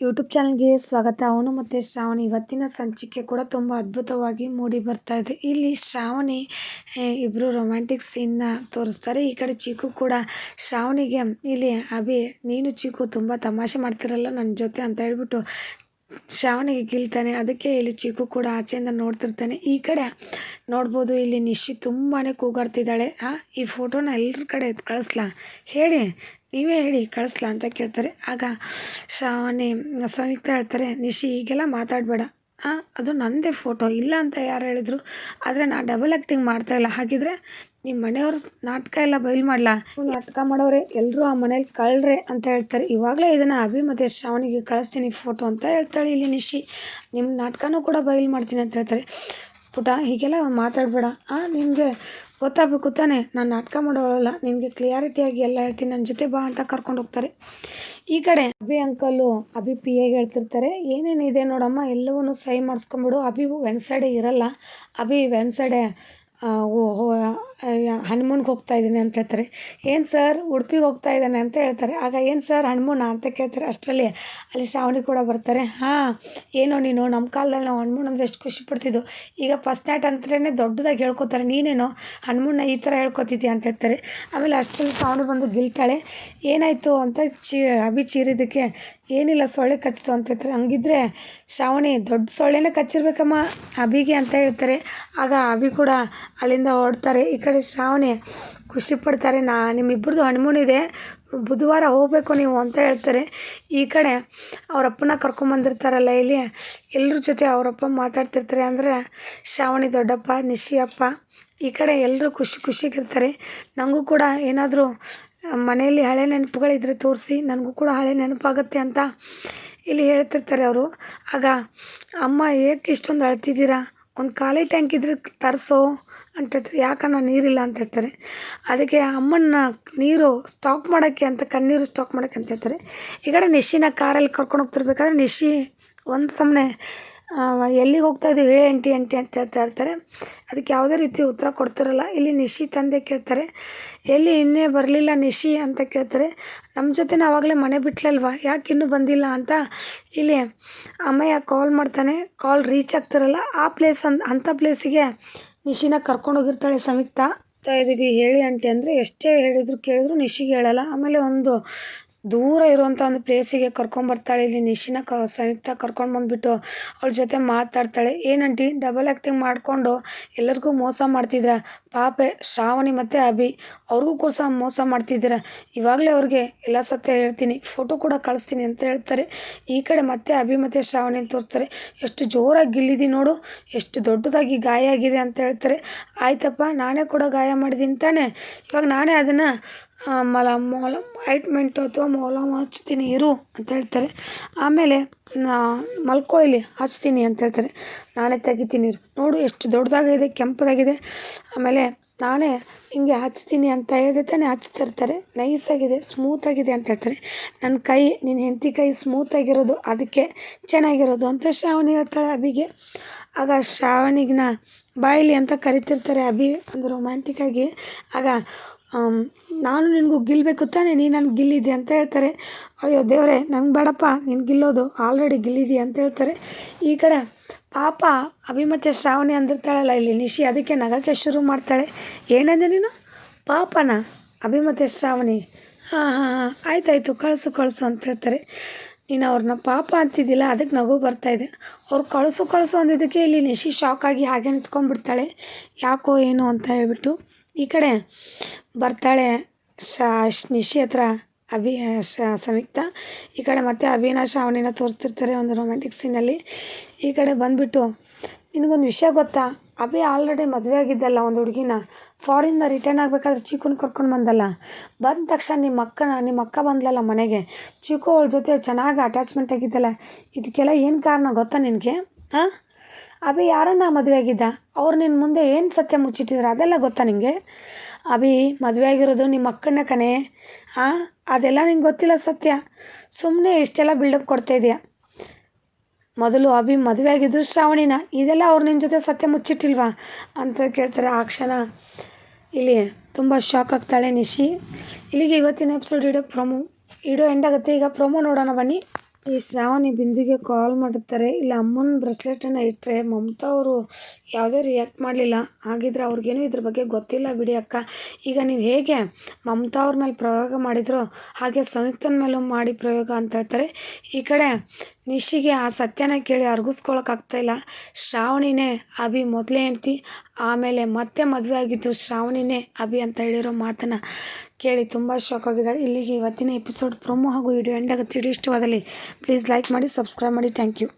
YouTube ಚಾನಲ್ಗೆ ಸ್ವಾಗತ. ಅವನು ಮತ್ತು ಶ್ರಾವಣಿ. ಇವತ್ತಿನ ಸಂಚಿಕೆ ಕೂಡ ತುಂಬ ಅದ್ಭುತವಾಗಿ ಮೂಡಿ ಬರ್ತಾ ಇದೆ. ಇಲ್ಲಿ ಶ್ರಾವಣಿ ಇಬ್ಬರು ರೊಮ್ಯಾಂಟಿಕ್ ಸೀನ್ನ ತೋರಿಸ್ತಾರೆ. ಈ ಕಡೆ ಚೀಕು ಕೂಡ ಶ್ರಾವಣಿಗೆ, ಇಲ್ಲಿ ಅಭಿ, ನೀನು ಚೀಕು ತುಂಬ ತಮಾಷೆ ಮಾಡ್ತಿರಲ್ಲ ನನ್ನ ಜೊತೆ ಅಂತ ಹೇಳ್ಬಿಟ್ಟು ಶ್ರಾವಣಿಗೆ ಗಿಲ್ತಾನೆ ಅದಕ್ಕೆ ಇಲ್ಲಿ ಚೀಕು ಕೂಡ ಆಚೆಯಿಂದ ನೋಡ್ತಿರ್ತಾನೆ. ಈ ಕಡೆ ನೋಡ್ಬೋದು ಇಲ್ಲಿ ನಿಶಿ ತುಂಬಾ ಕೂಗಾಡ್ತಿದ್ದಾಳೆ. ಆ, ಈ ಫೋಟೋನ ಎಲ್ಲರ ಕಡೆ ಕಳಿಸ್ಲಾ? ಹೇಳಿ. ನೀವೇ ಹೇಳಿ ಕಳಿಸ್ಲಾ ಅಂತ ಕೇಳ್ತಾರೆ. ಆಗ ಶ್ರಾವಣಿ ಸಂಯುಕ್ತ ಹೇಳ್ತಾರೆ, ನಿಶಿ, ಹೀಗೆಲ್ಲ ಮಾತಾಡಬೇಡ. ಅದು ನನ್ನದೇ ಫೋಟೋ ಇಲ್ಲ ಅಂತ ಯಾರು ಹೇಳಿದ್ರು? ಆದರೆ ನಾನು ಡಬಲ್ ಆ್ಯಕ್ಟಿಂಗ್ ಮಾಡ್ತಾಯಿಲ್ಲ ಹಾಗಿದ್ರೆ ನಿಮ್ಮ ಮನೆಯವ್ರ ನಾಟಕ ಎಲ್ಲ ಬಯಲು ಮಾಡಲಾ? ನಾಟಕ ಮಾಡೋರೆ ಎಲ್ಲರೂ ಆ ಮನೇಲಿ ಕಳ್ರೆ ಅಂತ ಹೇಳ್ತಾರೆ. ಇವಾಗಲೇ ಇದನ್ನು ಅಭಿ ಮತ್ತು ಶ್ರಾವಣಿಗೆ ಕಳಿಸ್ತೀನಿ ಫೋಟೋ ಅಂತ ಹೇಳ್ತಾಳೆ ಇಲ್ಲಿ ನಿಶಿ. ನಿಮ್ಮ ನಾಟಕನೂ ಕೂಡ ಬಯಲು ಮಾಡ್ತೀನಿ ಅಂತ ಹೇಳ್ತಾರೆ. ಪುಟ, ಹೀಗೆಲ್ಲ ಮಾತಾಡಬೇಡ. ಹಾಂ ಗೊತ್ತಾಗಬೇಕು ತಾನೆ? ನಾನು ನಾಟಕ ಮಾಡೋಳಲ್ಲ ನಿನಗೆ ಕ್ಲಿಯಾರಿಟಿಯಾಗಿ ಎಲ್ಲ ಹೇಳ್ತೀನಿ. ನನ್ನ ಜೊತೆ ಬಾ ಅಂತ ಕರ್ಕೊಂಡು ಹೋಗ್ತಾರೆ. ಈ ಕಡೆ ಅಭಿ ಅಂಕಲು ಅಭಿ ಪಿ ಎಗೆ ಹೇಳ್ತಿರ್ತಾರೆ. ಏನೇನಿದೆ ನೋಡಮ್ಮ? ಎಲ್ಲವನ್ನು ಸಹಿ ಮಾಡಿಸ್ಕೊಂಬಿಡು ಅಭಿ ವೆನ್ಸಡೆ ಇರಲ್ಲ. ಅಭಿ ವೆನ್ಸಡೆ ಹನುಮನ್ಗೆ ಹೋಗ್ತಾ ಇದ್ದೀನಿ ಅಂತ ಹೇಳ್ತಾರೆ. ಏನು ಸರ್, ಉಡುಪಿಗೆ ಹೋಗ್ತಾ ಇದ್ದಾನೆ ಅಂತ ಹೇಳ್ತಾರೆ. ಆಗ ಏನು ಸರ್, ಹಣ್ಮೂನ ಅಂತ ಕೇಳ್ತಾರೆ. ಅಷ್ಟರಲ್ಲಿ ಅಲ್ಲಿ ಶ್ರಾವಣಿ ಕೂಡ ಬರ್ತಾರೆ. ಹಾಂ, ಏನೋ ನೀನು ನಮ್ಮ ಕಾಲದಲ್ಲಿ ನಾವು ಹನುಮನ್ ಅಂದರೆ ಎಷ್ಟು ಖುಷಿ ಪಡ್ತಿದ್ದು ಈಗ ಫಸ್ಟ್ ನೈಟ್ ಅಂತಲೇ ದೊಡ್ಡದಾಗಿ ಹೇಳ್ಕೊತಾರೆ. ನೀನೇನೋ ಹಣ್ಮೂನ ಈ ಥರ ಹೇಳ್ಕೊತಿದ್ದೀಯ ಅಂತ ಹೇಳ್ತಾರೆ. ಆಮೇಲೆ ಅಷ್ಟರಲ್ಲಿ ಶ್ರಾವಣಿ ಬಂದು ಗಿಲ್ತಾಳೆ. ಏನಾಯಿತು ಅಂತ ಚಿ, ಅಭಿ ಚೀರಿದ್ದಕ್ಕೆ ಏನಿಲ್ಲ, ಸೊಳ್ಳೆ ಕಚ್ಚಿತು ಅಂತ ಹೇಳ್ತಾರೆ. ಹಂಗಿದ್ರೆ ಶ್ರಾವಣಿ ದೊಡ್ಡ ಸೊಳ್ಳೆನೇ ಕಚ್ಚಿರ್ಬೇಕಮ್ಮ ಅಭಿಗೆ ಅಂತ ಹೇಳ್ತಾರೆ. ಆಗ ಅಭಿ ಕೂಡ ಅಲ್ಲಿಂದ ಹೊಡ್ತಾರೆ ಈ ಕಡೆ ಶ್ರಾವಣಿ ಖುಷಿ ಪಡ್ತಾರೆ. ನಾ ನಿಮ್ಮಿಬ್ಬರದ್ದು ಹಣ್ಮೂನ್ ಇದೆ. ಬುಧವಾರ ಹೋಗಬೇಕು ನೀವು ಅಂತ ಹೇಳ್ತಾರೆ. ಈ ಕಡೆ ಅವರಪ್ಪನ ಕರ್ಕೊಂಬಂದಿರ್ತಾರಲ್ಲ ಇಲ್ಲಿ. ಎಲ್ಲರ ಜೊತೆ ಅವರಪ್ಪ ಮಾತಾಡ್ತಿರ್ತಾರೆ ಅಂದರೆ ಶ್ರಾವಣಿ ದೊಡ್ಡಪ್ಪ ನಿಶಿಯಪ್ಪ ಈ ಕಡೆ ಎಲ್ಲರೂ ಖುಷಿ ಖುಷಿಗಿರ್ತಾರೆ ನನಗೂ ಕೂಡ ಏನಾದರೂ ಮನೆಯಲ್ಲಿ ಹಳೆ ನೆನಪುಗಳಿದ್ರೆ ತೋರಿಸಿ, ನನಗೂ ಕೂಡ ಹಳೆ ನೆನಪಾಗುತ್ತೆ ಅಂತ ಇಲ್ಲಿ ಹೇಳ್ತಿರ್ತಾರೆ ಅವರು. ಆಗ, ಅಮ್ಮ, ಏಕೆ ಇಷ್ಟೊಂದು ಅಳ್ತಿದ್ದೀರಾ? ಒಂದು ಖಾಲಿ ಟ್ಯಾಂಕ್ ಇದ್ರೆ ತರಿಸೋ ಅಂತ ಹೇಳ್ತಾರೆ. ಯಾಕಣ್ಣ ನೀರಿಲ್ಲ ಅಂತ ಹೇಳ್ತಾರೆ. ಅದಕ್ಕೆ ಅಮ್ಮನ ನೀರು ಸ್ಟಾಕ್ ಮಾಡೋಕ್ಕೆ ಅಂತ, ಕಣ್ಣೀರು ಸ್ಟಾಕ್ ಮಾಡೋಕ್ಕೆ ಅಂತ ಹೇಳ್ತಾರೆ. ಈ ಕಡೆ ನಿಶಿನ ಕಾರಲ್ಲಿ ಕರ್ಕೊಂಡು ಹೋಗ್ತಿರ್ಬೇಕಾದ್ರೆ ನಿಶಿ ಒಂದು ಸಮನೆ ಎಲ್ಲಿಗೆ ಹೋಗ್ತಾ ಇದ್ದೀವಿ? ಹೇಳಿ ಆಂಟಿ ಆಂಟಿ ಅಂತ ಹೇಳ್ತಾ ಇರ್ತಾರೆ. ಅದಕ್ಕೆ ಯಾವುದೇ ರೀತಿ ಉತ್ತರ ಕೊಡ್ತಿರಲ್ಲ. ಇಲ್ಲಿ ನಿಶಿ ತಂದೆ ಕೇಳ್ತಾರೆ. ಎಲ್ಲಿ ಇನ್ನೇ ಬರಲಿಲ್ಲ ನಿಶಿ ಅಂತ ಕೇಳ್ತಾರೆ. ನಮ್ಮ ಜೊತೆ ಆವಾಗಲೇ ಮನೆ ಬಿಟ್ಲಲ್ವ? ಯಾಕೆ ಇನ್ನೂ ಬಂದಿಲ್ಲ ಅಂತ ಇಲ್ಲಿ ಅಮ್ಮಯ್ಯ ಕಾಲ್ ಮಾಡ್ತಾನೆ. ಕಾಲ್ ರೀಚ್ ಆಗ್ತಿರಲ್ಲ. ಆ ಪ್ಲೇಸ್ ಅಂತ ಅಂಥ ಪ್ಲೇಸಿಗೆ ನಿಶಿನ ಕರ್ಕೊಂಡೋಗಿರ್ತಾಳೆ ಸಂಯುಕ್ತ. ಇದ್ದೀವಿ. ಹೇಳಿ ಆಂಟಿ ಅಂದರೆ ಎಷ್ಟೇ ಹೇಳಿದ್ರು ಕೇಳಿದ್ರು ನಿಶಿಗೆ ಹೇಳಲ್ಲ. ಆಮೇಲೆ ಒಂದು ದೂರ ಇರುವಂಥ ಒಂದು ಪ್ಲೇಸಿಗೆ ಕರ್ಕೊಂಬರ್ತಾಳೆ ಇಲ್ಲಿ ನಿಶಿನ ಕ, ಸಂಯುಕ್ತ ಕರ್ಕೊಂಡು ಬಂದುಬಿಟ್ಟು ಅವಳ ಜೊತೆ ಮಾತಾಡ್ತಾಳೆ. ಏನಂಟಿ ಡಬಲ್ ಆ್ಯಕ್ಟಿಂಗ್ ಮಾಡಿಕೊಂಡು ಎಲ್ಲರಿಗೂ ಮೋಸ ಮಾಡ್ತಿದ್ರ? ಪಾಪೆ, ಶ್ರಾವಣಿ ಮತ್ತು ಅಭಿ. ಅವ್ರಿಗೂ ಕೂಡ ಸಹ ಮೋಸ ಮಾಡ್ತಿದ್ದೀರ. ಇವಾಗಲೇ ಅವ್ರಿಗೆ ಎಲ್ಲ ಸತ್ಯ ಹೇಳ್ತೀನಿ. ಫೋಟೋ ಕೂಡ ಕಳಿಸ್ತೀನಿ ಅಂತ ಹೇಳ್ತಾರೆ. ಈ ಕಡೆ ಮತ್ತೆ ಅಭಿ ಮತ್ತು ಶ್ರಾವಣಿ ತೋರಿಸ್ತಾರೆ. ಎಷ್ಟು ಜೋರಾಗಿ ಗಿಲ್ಲಿದಿ ನೋಡು. ಎಷ್ಟು ದೊಡ್ಡದಾಗಿ ಗಾಯ ಆಗಿದೆ ಅಂತ ಹೇಳ್ತಾರೆ. ಆಯ್ತಪ್ಪ, ನಾನೇ ಕೂಡ ಗಾಯ ಮಾಡಿದ್ದೀನಿ ತಾನೇ. ಇವಾಗ ನಾನೇ ಅದನ್ನು ಮಲ ಮೊಲ ಆಯಿಂಟ್ಮೆಂಟು ಅಥವಾ ಮೊಲಮ್ ಹಚ್ತೀನಿ, ಇರು ಅಂತ ಹೇಳ್ತಾರೆ. ಆಮೇಲೆ ಮಲ್ಕೋ ಇಲ್ಲಿ ಹಚ್ತೀನಿ ಅಂತ ಹೇಳ್ತಾರೆ. ನಾನೇ ತೆಗಿತೀನಿ, ಇರು. ನೋಡು ಎಷ್ಟು ದೊಡ್ಡದಾಗಿದೆ, ಕೆಂಪದಾಗಿದೆ. ಆಮೇಲೆ ನಾನೇ ಹಿಂಗೆ ಹಚ್ತೀನಿ ಅಂತ ಹೇಳಿದೆ ತಾನೇ ಹಚ್ತಿರ್ತಾರೆ ನೈಸಾಗಿದೆ ಸ್ಮೂತಾಗಿದೆ ಅಂತ ಹೇಳ್ತಾರೆ. ನನ್ನ ಕೈ ನಿನ್ನ ಹೆಂಡತಿ ಕೈ ಸ್ಮೂತಾಗಿರೋದು ಅದಕ್ಕೆ ಚೆನ್ನಾಗಿರೋದು ಅಂತ ಶ್ರಾವಣಿ ಹೇಳ್ತಾಳೆ ಅಭಿಗೆ. ಆಗ ಶ್ರಾವಣಿಗನ್ನ ಬಾಯಿಲಿ ಅಂತ ಕರಿತಿರ್ತಾರೆ ಅಭಿ, ಒಂದು ರೊಮ್ಯಾಂಟಿಕ್ಕಾಗಿ ಆಗ. ನಾನು ನಿನಗೂ ಗಿಲ್ಬೇಕು ತಾನೇ ನೀನು ನನ್ಗೆ ಗಿಲ್ಲಿದೆ ಅಂತ ಹೇಳ್ತಾರೆ. ಅಯ್ಯೋ ದೇವರೇ, ನಂಗೆ ಬೇಡಪ್ಪ, ನೀನು ಗಿಲ್ಲೋದು, ಆಲ್ರೆಡಿ ಗಿಲ್ಲಿದೆ ಅಂತ ಹೇಳ್ತಾರೆ. ಈ ಕಡೆ ಪಾಪ ಅಭಿ ಶ್ರಾವಣಿ ಅಂದಿರ್ತಾಳಲ್ಲ, ಇಲ್ಲಿ ನಿಶಿ ಅದಕ್ಕೆ ನಗಕ್ಕೆ ಶುರು ಮಾಡ್ತಾಳೆ. ಏನಂದೆ ನೀನು? ಪಾಪನ ಅಭಿ ಮತ್ತು ಶ್ರಾವಣಿ. ಹಾಂ ಹಾಂ ಹಾಂ, ಆಯ್ತಾಯ್ತು, ಕಳಿಸು ಕಳಿಸು ಅಂತ ಹೇಳ್ತಾರೆ. ನೀನು ಅವ್ರನ್ನ ಪಾಪ ಅಂತಿದ್ದಿಲ್ಲ ಅದಕ್ಕೆ ನಗು ಬರ್ತಾಯಿದೆ ಅವ್ರು ಕಳಿಸು ಕಳಿಸು ಅಂದಿದ್ದಕ್ಕೆ ಇಲ್ಲಿ ನಿಶಿ ಶಾಕ್ ಆಗಿ ಹಾಗೆ ನಿಂತ್ಕೊಂಡ್ಬಿಡ್ತಾಳೆ. ಯಾಕೋ ಏನು ಅಂತ ಹೇಳ್ಬಿಟ್ಟು ಈ ಕಡೆ ಬರ್ತಾಳೆ ಶಾ, ನಿಶಿ ಹತ್ರ ಅಭಿ ಸಂಯುಕ್ತ. ಈ ಕಡೆ ಮತ್ತೆ ಅಭಿನ ಶ್ರಾವಣಿನ ತೋರಿಸ್ತಿರ್ತಾರೆ ಒಂದು ರೊಮ್ಯಾಂಟಿಕ್ ಸೀನಲ್ಲಿ ಈ ಕಡೆ ಬಂದುಬಿಟ್ಟು, ನಿನಗೊಂದು ವಿಷಯ ಗೊತ್ತಾ? ಅಭಿ ಆಲ್ರೆಡಿ ಮದುವೆ ಆಗಿದ್ದಲ್ಲ ಒಂದು ಹುಡುಗಿನ. ಫಾರಿನ್ನ ರಿಟರ್ನ್ ಆಗಬೇಕಾದ್ರೆ ಚೀಕುನ ಕರ್ಕೊಂಡು ಬಂದಲ್ಲ. ಬಂದ ತಕ್ಷಣ ನಿಮ್ಮ ಅಕ್ಕನ ನಿಮ್ಮ ಅಕ್ಕ ಬಂದ್ಲಲ್ಲ ಮನೆಗೆ. ಚಿಕ್ಕು ಅವಳ ಜೊತೆ ಚೆನ್ನಾಗಿ ಅಟ್ಯಾಚ್ಮೆಂಟ್ ಆಗಿದ್ದಲ್ಲ. ಇದಕ್ಕೆಲ್ಲ ಏನು ಕಾರಣ ಗೊತ್ತಾ ನಿನಗೆ? ಹಾಂ ಅಭಿ ಯಾರನ್ನ ಮದುವೆ ಆಗಿದ್ದ? ಅವ್ರು ನಿನ್ನ ಮುಂದೆ ಏನು ಸತ್ಯ ಮುಚ್ಚಿಟ್ಟಿದ್ರು? ಅದೆಲ್ಲ ಗೊತ್ತಾ ನಿನಗೆ ಅಭಿ, ಮದುವೆ ಆಗಿರೋದು ನಿಮ್ಮ ಅಕ್ಕನ ಕಣೆ. ಹಾಂ ಅದೆಲ್ಲ ನಿಂಗೆ ಗೊತ್ತಿಲ್ಲ ಸತ್ಯ. ಸುಮ್ಮನೆ ಇಷ್ಟೆಲ್ಲ ಬಿಲ್ಡಪ್ ಕೊಡ್ತಾ ಇದೆಯಾ. ಮೊದಲು ಅಭಿ ಮದುವೆ ಆಗಿದ್ದು ಶ್ರಾವಣಿನ. ಇದೆಲ್ಲ ಅವ್ರು ನಿನ್ನ ಜೊತೆ ಸತ್ಯ ಮುಚ್ಚಿಟ್ಟಿಲ್ವಾ? ಅಂತ ಕೇಳ್ತಾರೆ ಆ ಕ್ಷಣ. ಇಲ್ಲಿ ತುಂಬ ಶಾಕ್ ಆಗ್ತಾಳೆ ನಿಶಿ. ಇಲ್ಲಿಗೆ ಇವತ್ತಿನ ಎಪಿಸೋಡ್ ಇಡೋ ಪ್ರೊಮೋ, ಇಡೋ ಎಂಡ್ ಆಗುತ್ತೆ. ಈಗ ಪ್ರೊಮೋ ನೋಡೋಣ ಬನ್ನಿ. ಈ ಶ್ರಾವಣಿ ಬಿಂದಿಗೆ ಕಾಲ್ ಮಾಡುತ್ತಾರೆ. ಇಲ್ಲ, ಅಮ್ಮನ ಬ್ರೆಸ್ಲೆಟನ್ನು ಇಟ್ಟರೆ ಮಮತಾ ಅವರು ಯಾವುದೇ ರಿಯಾಕ್ಟ್ ಮಾಡಲಿಲ್ಲ. ಹಾಗಿದ್ರೆ ಅವ್ರಿಗೇನು ಇದ್ರ ಬಗ್ಗೆ ಗೊತ್ತಿಲ್ಲ ಬಿಡಿ ಅಕ್ಕ. ಈಗ ನೀವು ಹೇಗೆ ಮಮತಾ ಅವ್ರ ಮೇಲೆ ಪ್ರಯೋಗ ಮಾಡಿದ್ರು, ಹಾಗೆ ಸಂಯುಕ್ತನ ಮೇಲೂ ಮಾಡಿ ಪ್ರಯೋಗ ಅಂತ ಹೇಳ್ತಾರೆ. ಈ ಕಡೆ ನಿಶಿಗೆ ಆ ಸತ್ಯನ ಕೇಳಿ ಅರ್ಗಿಸ್ಕೊಳಕ್ಕಾಗ್ತಾಯಿಲ್ಲ ಶ್ರಾವಣಿನೇ, ಅಭಿ ಮೊದಲೇ ಹೆಂಡ್ತಿ, ಆಮೇಲೆ ಮತ್ತೆ ಮದುವೆ ಆಗಿದ್ದು ಶ್ರಾವಣಿನೇ, ಅಭಿ ಅಂತ ಹೇಳಿರೋ ಮಾತನ್ನು ಕೇಳಿ ತುಂಬ ಶಾಕ್ ಆಗಿದ್ದಾಳೆ. ಇಲ್ಲಿಗೆ ಇವತ್ತಿನ ಎಪಿಸೋಡ್ ಪ್ರೊಮೋ ಹಾಗೂ ವಿಡಿಯೋ ಎಂಡ್ ಆಗುತ್ತೆ. ಇಷ್ಟವಾದಲ್ಲಿ ಪ್ಲೀಸ್ ಲೈಕ್ ಮಾಡಿ ಸಬ್ಸ್ಕ್ರೈಬ್ ಮಾಡಿ. Thank you